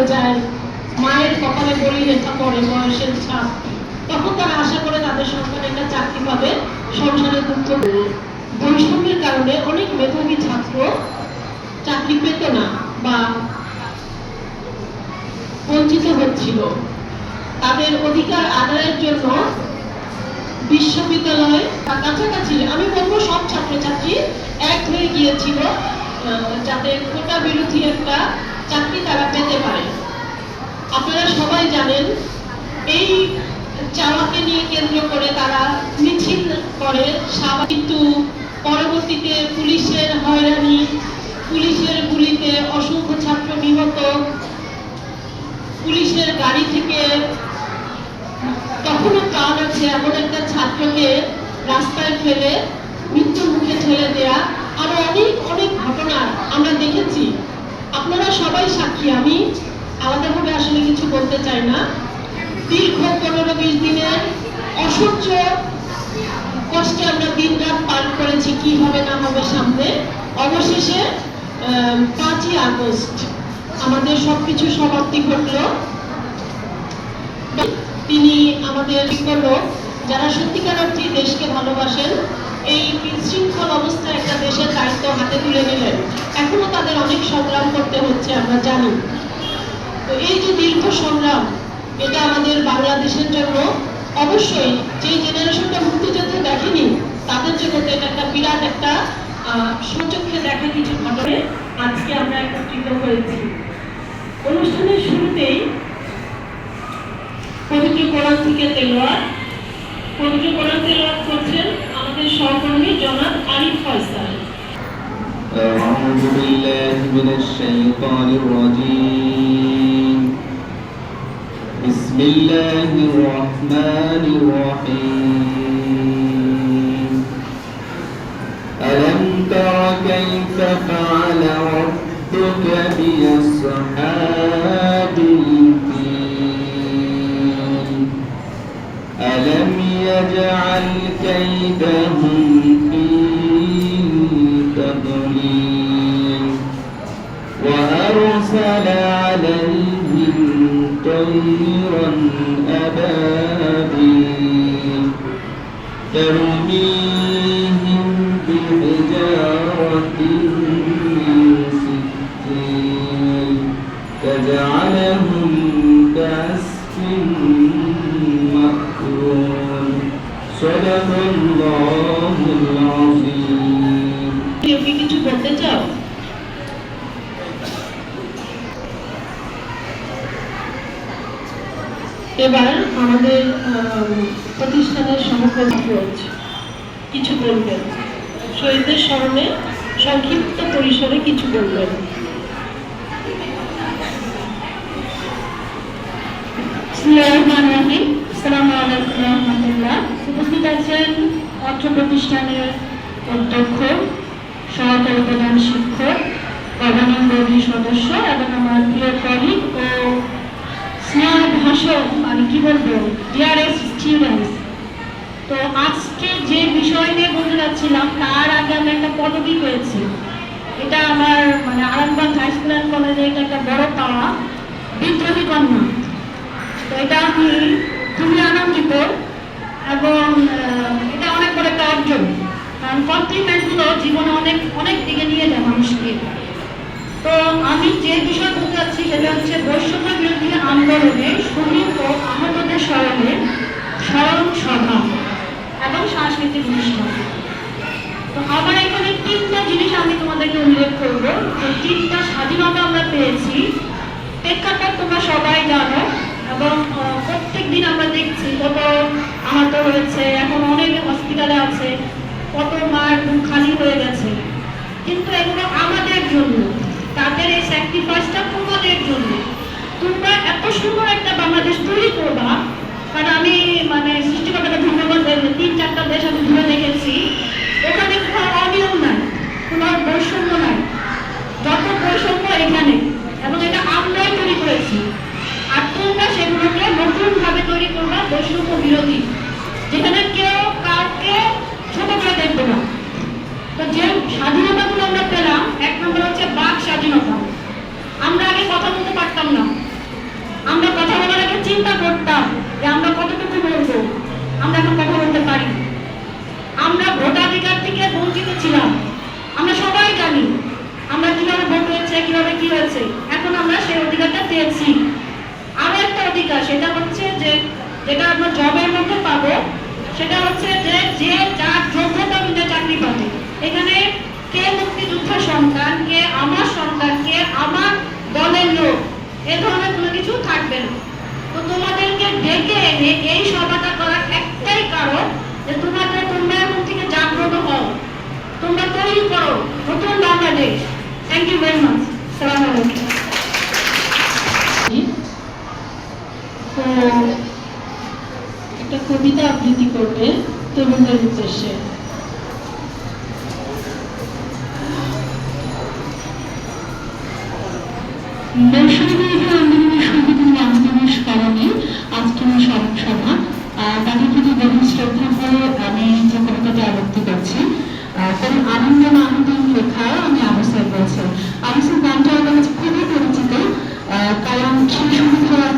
হয়ে যায়, মায়ের কপালে বলি রেখা পড়ে, বয়সের ছাপ। তখন তারা আশা করে তাদের সন্তান একটা চাকরি পাবে, সংসারে দুঃখ বৈষম্যের কারণে অনেক মেধাবী ছাত্র চাকরি পেত না বা বঞ্চিত হচ্ছিল। তাদের অধিকার আদায়ের জন্য বিশ্ববিদ্যালয় বা কাছাকাছি, আমি বলব সব ছাত্রছাত্রী এক হয়ে গিয়েছিল যাতে কোটা বিরোধী একটা চাকরি তারা পেতে পারে। আপনারা সবাই জানেন, এই চাওয়াকে নিয়ে কেন্দ্র করে তারা মিছিল করে কিন্তু পরবর্তীতে পুলিশের হয়রানি, পুলিশের গুলিতে অসংখ্য ছাত্র নিহত। পুলিশের গাড়ি থেকে তখনও প্রাণ আছে এমন একটা ছাত্রকে রাস্তায় ফেলে মৃত্যুর মুখে ঠেলে দেয়া। আরও অনেক অনেক ঘটনা আমরা দেখেছি। সবাই সাক্ষী, আমি আলাদাভাবে আসলে কিছু বলতে চাই না। দীর্ঘ পনেরো বিশ দিনের অসহ্য কষ্টে আমরা দিন রাত পার করেছি, কি হবে না হবে সামনে। অবশেষে পাঁচই আগস্ট আমাদের সবকিছু সমাপ্তি ঘটলো। তিনি আমাদের বিজ্ঞ যারা সত্যিকার অর্থে দেশকে ভালোবাসেন, এই বিশৃঙ্খল অবস্থায় একটা দেশের দায়িত্ব হাতে তুলে নিলেন। এখনও তাদের অনেক সংগ্রাম করতে হচ্ছে, আমরা জানি। তো এই যে দীর্ঘ সংগ্রাম, এটা আমাদের বাংলাদেশের জন্য অবশ্যই যে জেনারেশনটা মুক্তিযুদ্ধ দেখেনি, তাদের জন্য তো এটা একটা বিরাট একটা সচক্ষে দেখা কিছু ঘটনে আজকে আমরা একত্রিত হয়েছি। অনুষ্ঠানের শুরুতেই পবিত্র কোরআন থেকে তেলোয়ার পবিত্র কোরআন তেলোয়াত করছেন আমাদের সহকর্মী জনাব আরিফ ফয়সাল। أعوذ بالله من الشيطان الرجيم. بسم الله الرحمن الرحيم. ألم تر كيف فعل ربك بأصحاب الفيل؟ ألم يجعل كيدهم طيرا أبابيل ترميهم بحجارة من سجيل فجعلهم كعسف مأكول صدق الله العظيم কেউ কি কিছু বলতে চাও এবার আমাদের আম, প্রতিষ্ঠানের সহকর্মী ফিরোজ কিছু বলবেন? শহীদদের স্মরণে সংক্ষিপ্ত পরিসরে কিছু বলবেন। উপস্থিত আছেন অত্র প্রতিষ্ঠানের অধ্যক্ষ সহকারী প্রধান শিক্ষক বডি সদস্য এবং আমার প্রিয় কলিগ ও ভাষণ মানে কি বলব ডিয়ারেস্ট স্টুডেন্টস তো আজকে যে বিষয় নিয়ে বলতে যাচ্ছিলাম, তার আগে আমি একটা পদবি পেয়েছি। এটা আমার মানে আরামবাগ হাই স্কুল অ্যান্ড কলেজে এটা একটা বড় পাওয়া বিদ্রোহী কন্যা। তো এটা আমি খুবই আনন্দিত এবং এটা অনেক বড় একটা অর্জন। কারণ কমপ্লিমেন্টগুলো জীবনে অনেক অনেক দিকে নিয়ে যায় মানুষকে তো আমি যে বিষয় বলতে যাচ্ছি সেটা হচ্ছে বৈষম্য বিরোধী আন্দোলনে শহীদ ও আহতদের স্মরণে স্মরণ সভা এবং সাংস্কৃতিক অনুষ্ঠান। তো আমার এখানে তিনটা জিনিস আমি তোমাদেরকে উল্লেখ করব। যে তিনটা স্বাধীনতা আমরা পেয়েছি প্রেক্ষাপট তোমরা সবাই জানো এবং আহ, প্রত্যেকদিন আমরা দেখছি কত আহত হয়েছে এখন অনেক হসপিটালে আছে কত মার খালি হয়ে গেছে। কিন্তু এগুলো আমাদের জন্য। তাদের এই স্যাক্রিফাইসটা তোমাদের জন্য। তোমরা এত সুন্দর একটা বাংলাদেশ তৈরি করবা, কারণ আমি মানে সৃষ্টিকর্তাকে ধন্যবাদ তিন চারটা দেশ আমি ঘুরে দেখেছি। ওখানে কোনো অনিয়ম নাই, কোনো বৈষম্য নাই, যত বৈষম্য এখানে, এবং এটা আমরাই তৈরি করেছি। আর তোমরা সেগুলোকে নতুনভাবে তৈরি করবা, বৈষম্য বিরোধী, যেখানে কেউ কাউকে ছোট করে দেখবে না। তো যে স্বাধীনতাগুলো আমরা পেলাম, এক নম্বর হচ্ছে স্বাধীনতা। আমরা আগে কথা বলতে পারতাম না। আমরা কথা বলার আগে চিন্তা করতাম যে আমরা কতটুকু বলব। আমরা এখন কথা বলতে পারি। আমরা ভোটাধিকার থেকে বঞ্চিত ছিলাম। আমরা সবাই জানি আমরা কীভাবে ভোট হয়েছে, কীভাবে কি হয়েছে। এখন আমরা সেই অধিকারটা পেয়েছি। আরও একটা অধিকার, সেটা হচ্ছে যে যেটা আমরা জবের মধ্যে পাবো, সেটা হচ্ছে যে যে যার যোগ্যতা অনুযায়ী চাকরি পাবে। এখানে কে মুক্তিযুদ্ধের সন্তান, কে আমার সন্তান, কে আমার দলের লোক? এ ধরনের কোনো কিছু থাকবে না। তো তোমাদেরকে ডেকে এনে এই সভাটা করার একটাই কারণ যে তোমাদের, তোমরা এখন থেকে জাগ্রত হও। তোমরা তৈরি করো নতুন Bangladesh. Thank you very much সালাম আলাইকুম। একটা কবিতা আবৃত্তি করবে তরুণদের উদ্দেশ্যে। বেসরকারি আন্দোলনের সংগঠনের আন্দোলনের কারণে তাদের প্রতি গভীর শ্রদ্ধা হয়ে আমি যে কবিতাটি আবৃত্তি করছি। কারণ আনন্দ আনন্দের আমি আমিসের বলছি। আমিসের গানটা আমার কাছে খুবই পরিচিত। কারণ সেই সময়